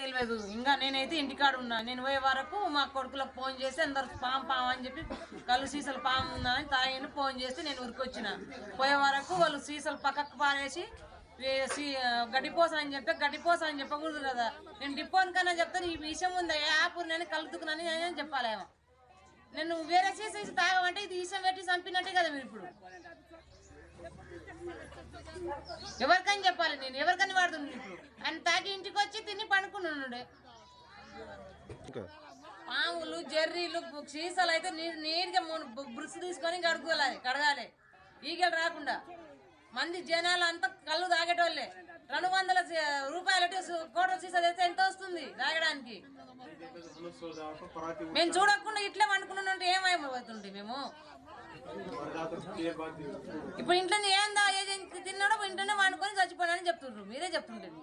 తెలియదు ఇంకా నేనైతే ఇంటికాడ ఉన్నా నేను పోయే వరకు మా కొడుకులకు ఫోన్ చేసి అందరు పాము పాము అని చెప్పి కళ్ళు సీసాలు పాము ఉందా అని తాగిని ఫోన్ చేసి నేను ఉరికొచ్చిన పోయే వరకు వాళ్ళు సీసాలు పక్కకు పారేసి వేసి గడ్డిపోస అని చెప్పి గడ్డిపోస అని చెప్పకూడదు కదా. నేను డిపోన్ కన్నా చెప్తాను ఈ విషయం ఉందా? ఏ ఆపు నేను కలుతుకున్నాను నేను చెప్పాలేమో. నేను వేరే సీసీ తాగమంటే ఇది విషయం పెట్టి చంపినట్టే కదా మీరు ఇప్పుడు. ఎవరికని చెప్పాలి నేను? ఎవరికని వాడుతున్నాను ఇప్పుడు? ఆయన ఇంకా? పాములు జర్రీలు సీసాలు అయితే నీట్గా బ్రుష్ తీసుకొని కడుక్కోవాలి కడగాలి. ఈగలు రాకుండా. మంది జనాలు అంతా కళ్ళు తాగేటోళ్ళే. రెండు వందల రూపాయలు కోట సీసా తెస్తే ఎంత వస్తుంది తాగడానికి? మేము చూడకుండా ఇట్లే వండుకున్నాం ఏమైపోతుంది మేము? ఇప్పుడు ఇంట్లో ఏందా ఏ తిన్నాడో ఇంట్లోనే వండుకొని చచ్చిపోయానని చెప్తుండ్రు. మీరే చెప్తుంటారు